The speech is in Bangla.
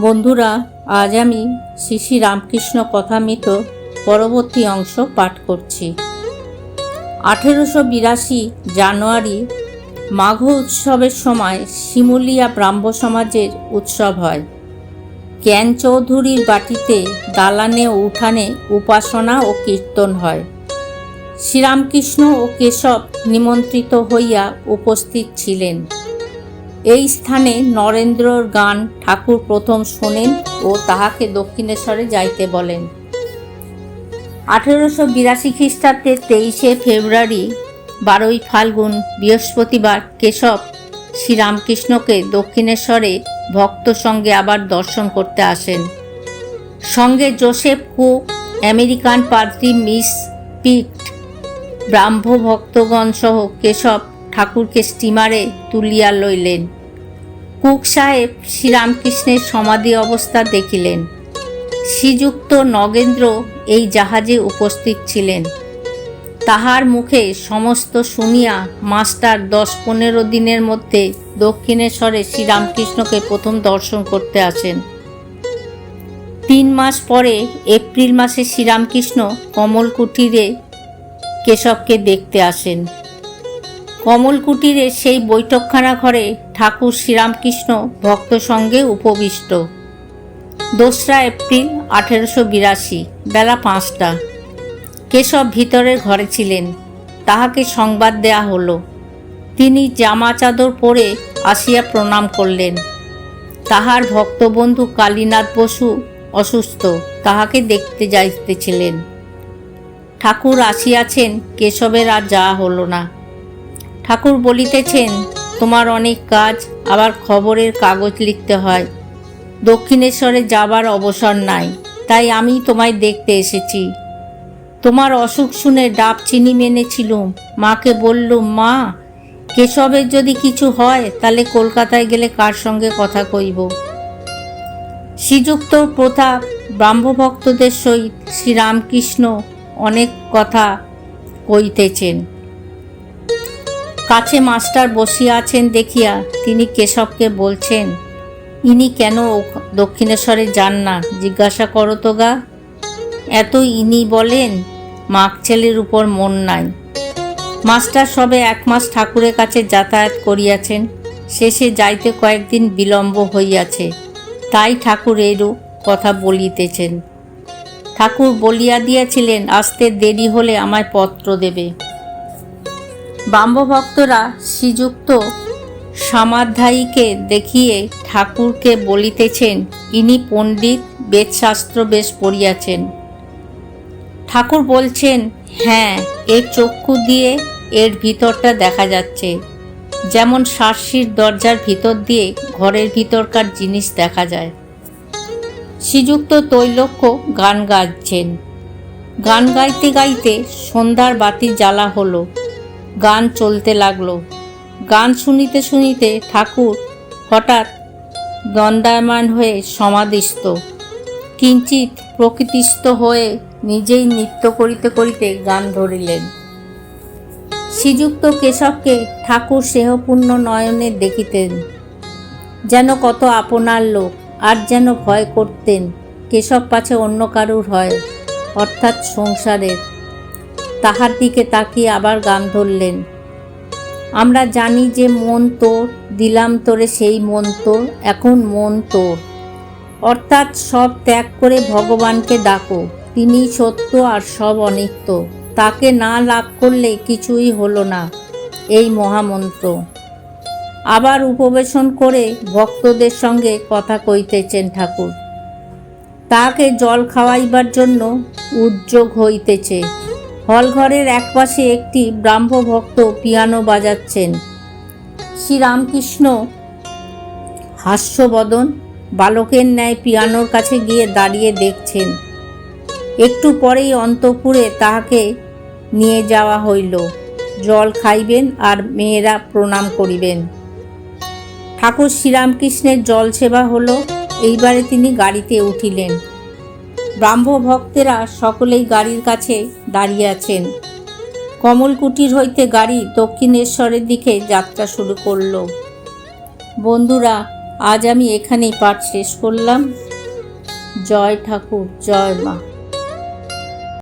বন্ধুরা, আজ আমি শ্রী শ্রী রামকৃষ্ণ কথামৃত পরবর্তী অংশ পাঠ করছি। আঠেরোশো বিরাশি জানুয়ারি মাঘ উৎসবের সময় শিমুলিয়া ব্রাহ্ম সমাজের উৎসব হয়। জ্ঞান চৌধুরীর বাটিতে দালানে ও উঠানে উপাসনা ও কীর্তন হয়। শ্রীরামকৃষ্ণ ও কেশব নিমন্ত্রিত হইয়া উপস্থিত ছিলেন। এই স্থানে নরেন্দ্রর গান ঠাকুর প্রথম শোনেন ও তাহাকে দক্ষিণেশ্বরে যাইতে বলেন। আঠেরোশো বিরাশি খ্রিস্টাব্দের তেইশে ফেব্রুয়ারি বারোই ফাল্গুন বৃহস্পতিবার কেশব শ্রীরামকৃষ্ণকে দক্ষিণেশ্বরে ভক্ত সঙ্গে আবার দর্শন করতে আসেন। সঙ্গে জোসেফ কুক আমেরিকান পাদ্রি মিস পিট ব্রাহ্ম ভক্তগণ সহ কেশব ঠাকুরকে স্টিমারে তুলিয়া লইলেন। কুক সাহেব শ্রীরামকৃষ্ণের সমাধি অবস্থা দেখিলেন। শ্রীযুক্ত নগেন্দ্র এই জাহাজে উপস্থিত ছিলেন। তাহার মুখে সমস্ত শুনিয়া মাস্টার দশ পনেরো দিনের মধ্যে দক্ষিণেশ্বরে শ্রীরামকৃষ্ণকে প্রথম দর্শন করতে আসেন। তিন মাস পরে এপ্রিল মাসে শ্রীরামকৃষ্ণ কমল কুটিরে কেশবকে দেখতে আসেন। কমল কুটিরে সেই বৈঠকখানা ঘরে ঠাকুর শ্রীরামকৃষ্ণ ভক্ত সঙ্গে উপবিষ্ট। দোসরা এপ্রিল আঠেরোশো বিরাশি, বেলা পাঁচটা। কেশব ভিতরের ঘরে ছিলেন, তাহাকে সংবাদ দেয়া হলো। তিনি জামা চাদর পরে আসিয়া প্রণাম করলেন। তাহার ভক্তবন্ধু কালীনাথ বসু অসুস্থ, তাহাকে দেখতে যাইতেছিলেন। ঠাকুর আসিয়াছেন, কেশবের আর যাওয়া হলো না। ঠাকুর বলিতেছেন, তোমার অনেক কাজ আবার খবরের কাগজ লিখতে হয়। দক্ষিণেশ্বরে যাবার অবসর নাই, তাই আমি তোমায় দেখতে এসেছি। তোমার অসুখ শুনে ডাব চিনি মেনেছিলুম। মাকে বললুম, মা, কেশবের যদি কিছু হয়, তাহলে কলকাতায় গেলে কার সঙ্গে কথা কইব? শ্রীযুক্ত প্রতাপ ব্রাহ্মভক্তদের সহিত শ্রীরামকৃষ্ণ অনেক কথা কইতেছেন। কাছে মাস্টার বসিয়া আছেন দেখিয়া তিনি কেশবকে বলছেন, ইনি কেন দক্ষিণেশ্বরে যান না? জিজ্ঞাসা করো তো গা। এত ইনি বলেন, মাক ছেলের উপর মন নাই। মাস্টার সবে এক মাস ঠাকুরের কাছে যাতায়াত করিয়াছেন, শেষে যাইতে কয়েকদিন বিলম্ব হইয়াছে। তাই ঠাকুর এরূপ কথা বলিতেছেন। ঠাকুর বলিয়া দিয়াছিলেন, আসতে দেরি হলে আমায় পত্র দেবে। ব্রাহ্মভক্তরা শ্রীযুক্ত সমাধ্যায়ীকে দেখিয়ে ঠাকুরকে বলিতেছেন, ইনি পণ্ডিত, বেদশাস্ত্র বেশ পড়িয়াছেন। ঠাকুর বলছেন হ্যাঁ এর চক্ষু দিয়ে এর ভিতরটা দেখা যাচ্ছে। যেমন শার্সির দরজার ভিতর দিয়ে ঘরের ভিতরকার জিনিস দেখা যায়। শ্রীযুক্ত তৈলক্য গান গাইছেন। গান গাইতে গাইতে সন্ধ্যার বাতি জ্বালা হলো। গান চলতে লাগল। গান শুনিতে শুনিতে ঠাকুর হঠাৎ দণ্ডায়মান হয়ে সমাধিস্থ। কিঞ্চিত প্রকৃতিস্থ হয়ে নিজেই নৃত্য করিতে করিতে গান ধরিলেন। শ্রীযুক্ত কেশবকে ঠাকুর স্নেহপূর্ণ নয়নে দেখিতেন। যেন কত আপনার লোক, আর যেন ভয় করতেন। কেশব পাছে অন্য কারুর হয়, অর্থাৎ সংসারের। তাহার দিকে তাকিয়ে আবার গান ধরলেন। আমরা জানি যে মন তোর, দিলাম তোরে সেই মন তোর, এখন মন তোর। অর্থাৎ সব ত্যাগ করে ভগবানকে ডাকো, তিনি সত্য আর সব অনিত্য। তাকে না লাভ করলে কিছুই হলো না। এই মহামন্ত্র। আবার উপবেশন করে ভক্তদের সঙ্গে কথা কইতেছেন ঠাকুর। তাকে জল খাওয়াইবার জন্য উদ্যোগ হইতেছে। হলঘরের একপাশে একটি ব্রাহ্মভক্ত পিয়ানো বাজাচ্ছেন। শ্রীরামকৃষ্ণ হাস্যবদন, বালকের ন্যায় পিয়ানোর কাছে গিয়ে দাঁড়িয়ে দেখছেন। একটু পরেই অন্তপুরে তাহাকে নিয়ে যাওয়া হইল। জল খাইবেন আর মেয়েরা প্রণাম করিবেন। ঠাকুর শ্রীরামকৃষ্ণের জল সেবা হলো। এইবারে তিনি গাড়িতে উঠিলেন। ব্রাহ্ম ভক্তেরা সকলেই গাড়ির কাছে দাঁড়িয়ে আছেন। কমলকুটির হইতে গাড়ি দক্ষিণেশ্বরের দিকে যাত্রা শুরু করল। বন্ধুরা, আজ আমি এখানেই পাঠ শেষ করলাম। জয় ঠাকুর, জয় মা।